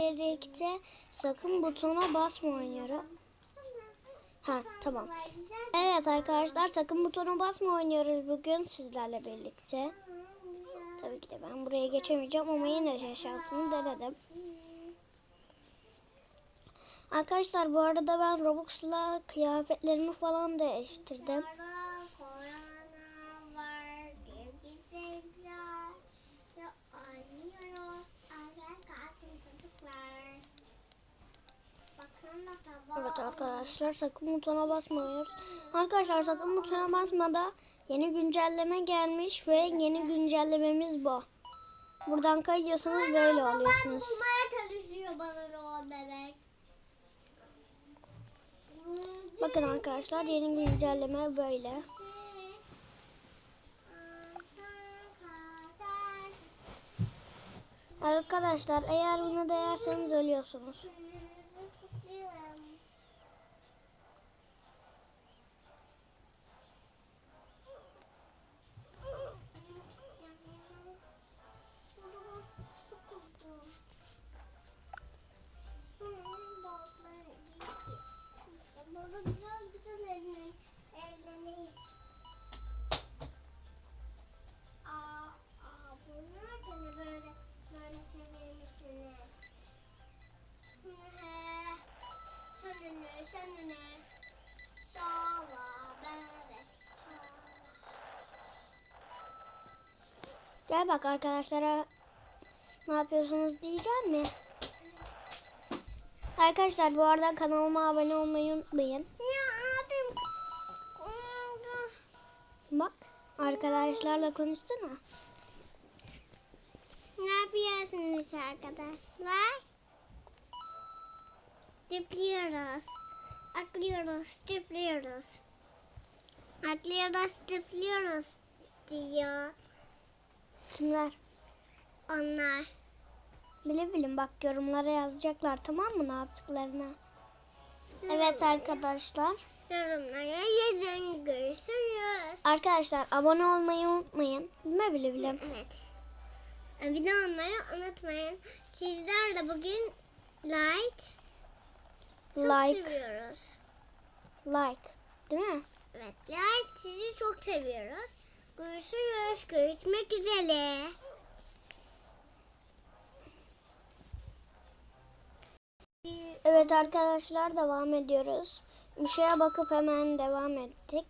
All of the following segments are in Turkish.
birlikte sakın butona basma oynuyorum. Ha tamam. Evet arkadaşlar sakın butona basma oynuyoruz bugün sizlerle birlikte. Tabii ki de ben buraya geçemeyeceğim ama yine de denedim. Arkadaşlar bu arada ben Robux'la kıyafetlerimi falan değiştirdim. Korona, korona var diye bize güzel ve oynuyoruz. Arkadan kalkın çocuklar. Bakın da tabağı. Evet arkadaşlar sakın butona basmayın. Arkadaşlar sakın butona basmada yeni güncelleme gelmiş ve yeni güncellememiz bu. Buradan kayıyorsunuz böyle oluyorsunuz. Bakın arkadaşlar yeni güncelleme böyle. Arkadaşlar eğer buna değerseniz ölüyorsunuz. Gel bak arkadaşlara ne yapıyorsunuz diyeceğim mi? Arkadaşlar bu arada kanalıma abone olmayı unutmayın. Ya abim. Bak arkadaşlarla konuşsana. Ne yapıyorsunuz arkadaşlar? Tıplıyoruz. Atlıyoruz, tıplıyoruz. Atlıyoruz, tıplıyoruz diyor Kimler? onlar. Bile bilin bak yorumlara yazacaklar tamam mı ne yaptıklarını. Evet arkadaşlar. Yorumlara yazın, görüşürüz. Arkadaşlar abone olmayı unutmayın. Değil mi bile bile? Evet. Abone olmayı unutmayın. Sizler de bugün like çok Like, seviyoruz. like. Değil mi? Evet, like sizi çok seviyoruz. Görüşürüz. Görüşmek üzere. Evet arkadaşlar devam ediyoruz. Bir şeye bakıp hemen devam ettik.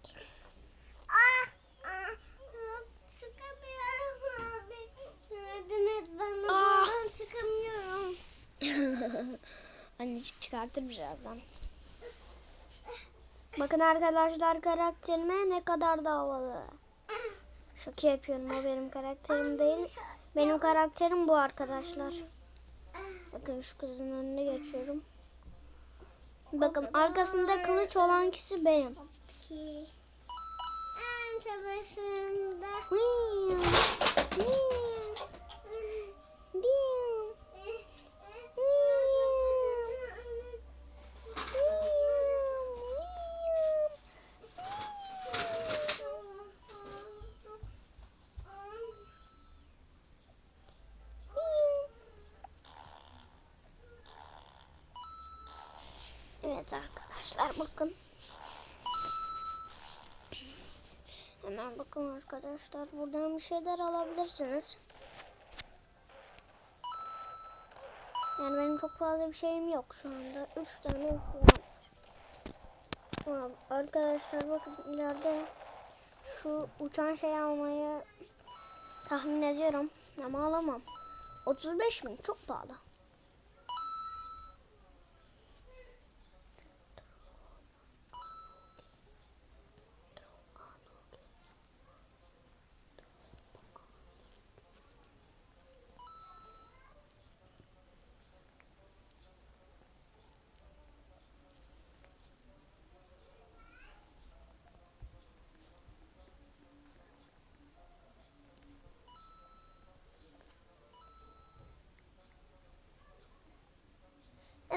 Ah, ah, sıkamıyorum abi. Et bana. Ah. Ben sıkamıyorum. Annecik çıkartır birazdan. Bakın arkadaşlar karakterime ne kadar da havalı. Şaka yapıyorum o benim karakterim değil. Benim karakterim bu arkadaşlar. Bakın şu kızın önüne geçiyorum. Bakın arkasında kılıç olan kişi benim. Ki. Evet arkadaşlar bakın. Hemen bakın arkadaşlar buradan bir şeyler alabilirsiniz. Yani benim çok fazla bir şeyim yok şu anda. Üç tane var. Tamam arkadaşlar bakın ileride şu uçan şey almayı tahmin ediyorum ama alamam. 35 bin çok pahalı.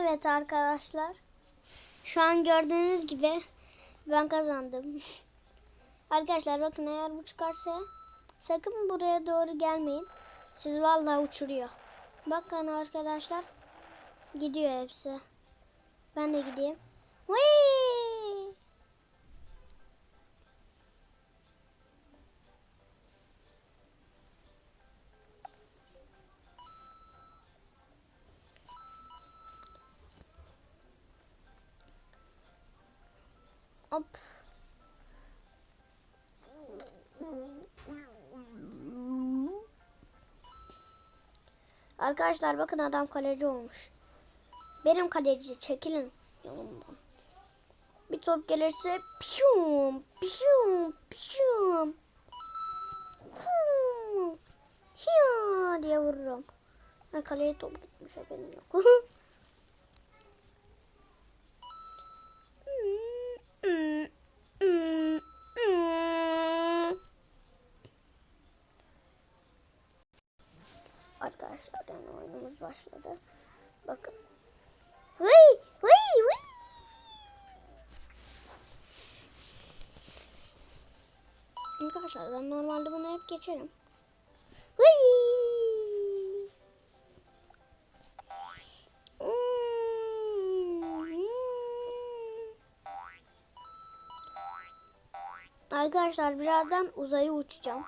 Evet arkadaşlar. Şu an gördüğünüz gibi ben kazandım. arkadaşlar bakın eğer bu çıkarsa sakın buraya doğru gelmeyin. Siz vallahi uçuruyor. Bakın arkadaşlar Gidiyor hepsi. Ben de gideyim. Whee! Hop. Arkadaşlar bakın adam kaleci olmuş. Benim kaleci çekilin yolumdan. Bir top gelirse pişum pişum pişum. Hiya diye vururum. Ha, kaleye top gitmiş haberim yok. Arkadaşlar yani oyunumuz başladı. Bakın. Hıy hıy hıy. Arkadaşlar ben normalde bunu hep geçerim. Hıy. Arkadaşlar birazdan uzaya uçacağım.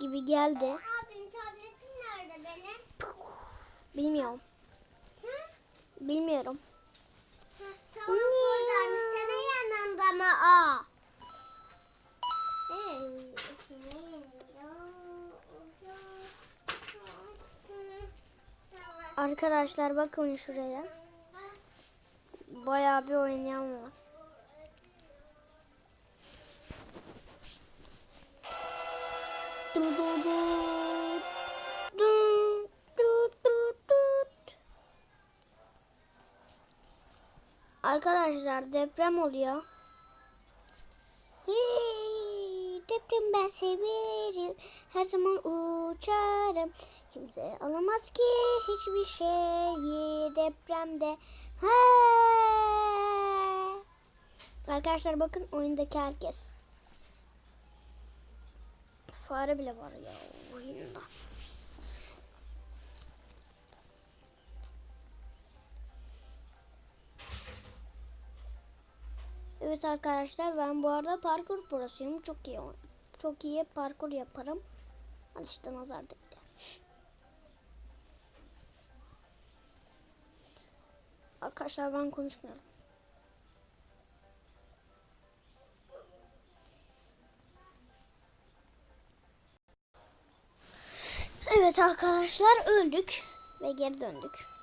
Gibi geldi. Abim tabletim nerede benim? Bilmiyorum. Hı? Bilmiyorum. Hı, Tamam buradaymış. Senin yanında mı o? Arkadaşlar bakın şuraya. Bayağı bir oynayan var. Arkadaşlar deprem oluyor. Hey, deprem ben severim. Her zaman uçarım. Kimse alamaz ki hiçbir şeyi depremde. Ha. Arkadaşlar bakın oyundaki herkes. Fare bile var ya oyunda. Evet arkadaşlar ben bu arada parkur prosuyum. Çok iyi çok iyi parkur yaparım. Al işte nazar değdi. Arkadaşlar ben konuşmuyorum. Evet arkadaşlar öldük ve geri döndük.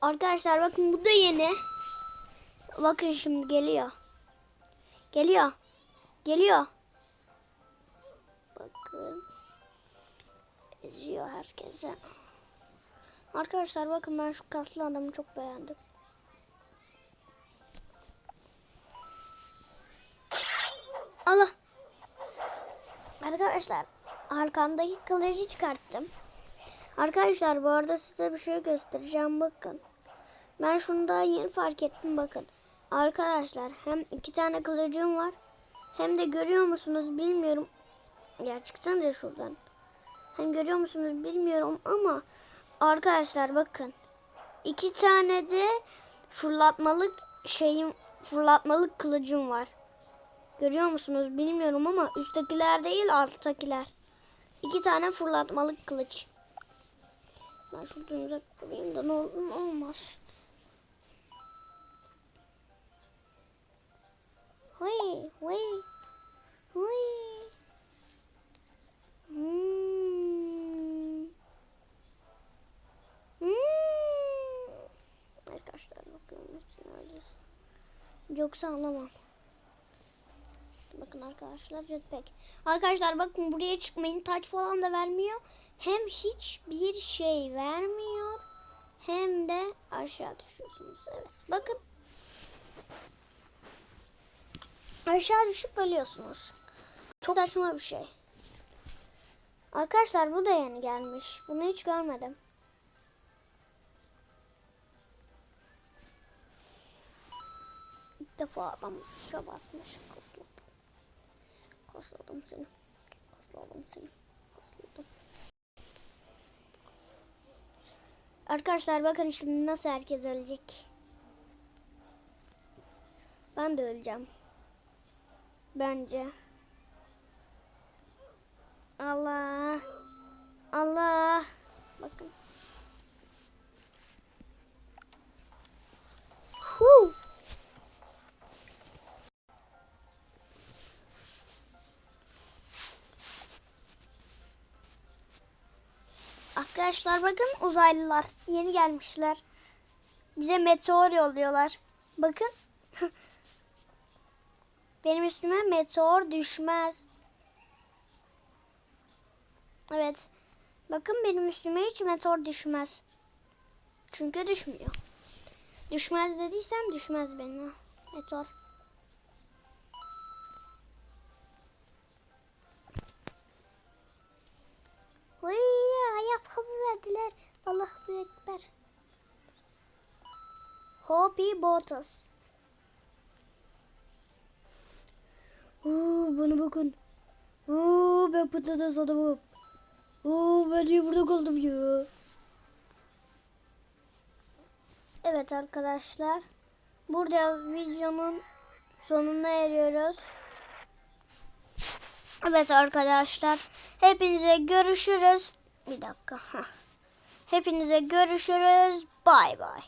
Arkadaşlar bakın bu da yeni. Bakın şimdi geliyor. Geliyor. Geliyor. Bakın. Eziyor herkese. Arkadaşlar bakın ben şu kaslı adamı çok beğendim. Allah. Arkadaşlar arkamdaki kılıcı çıkarttım. Arkadaşlar bu arada size bir şey göstereceğim bakın. Ben şunu daha yeni fark ettim bakın. Arkadaşlar hem iki tane kılıcım var. Hem de görüyor musunuz bilmiyorum. Ya çıksanıza şuradan. Hem görüyor musunuz bilmiyorum ama arkadaşlar bakın. iki tane de fırlatmalık şeyim fırlatmalık kılıcım var. Görüyor musunuz bilmiyorum ama üsttekiler değil alttakiler. İki tane fırlatmalık kılıç. Ben şuradan uzak durayım da ne olur olmaz. Huy, huy, huy. Hmm. Hmm. Arkadaşlar bakıyorum hepsini alacağız. Yoksa alamam. Bakın arkadaşlar jetpack. Arkadaşlar bakın buraya çıkmayın. Taç falan da vermiyor. Hem hiçbir şey vermiyor. Hem de aşağı düşüyorsunuz. Evet bakın. Aşağı düşüp ölüyorsunuz. Çok saçma bir şey. Arkadaşlar bu da yeni gelmiş. Bunu hiç görmedim. İlk defa adam tuşa basmış. Kosladım. Kosladım seni. Kosladım seni. Kosladım. Arkadaşlar bakın şimdi nasıl herkes ölecek. Ben de öleceğim. Bence. Allah. Allah. Bakın. Huu. Arkadaşlar bakın uzaylılar yeni gelmişler. Bize meteor yolluyorlar. Bakın. Benim üstüme meteor düşmez. Evet. Bakın benim üstüme hiç meteor düşmez. Çünkü düşmüyor. Düşmez dediysem düşmez benim meteor. Vay ayakkabı verdiler. Allah büyük ekber. Hobby Botas. Oo, bana bakın. Oo, ben patates adamım. Oo, ben niye burada kaldım ya? Evet arkadaşlar. Burada videonun sonuna eriyoruz. Evet arkadaşlar. Hepinize görüşürüz. Bir dakika. Hepinize görüşürüz. Bay bay.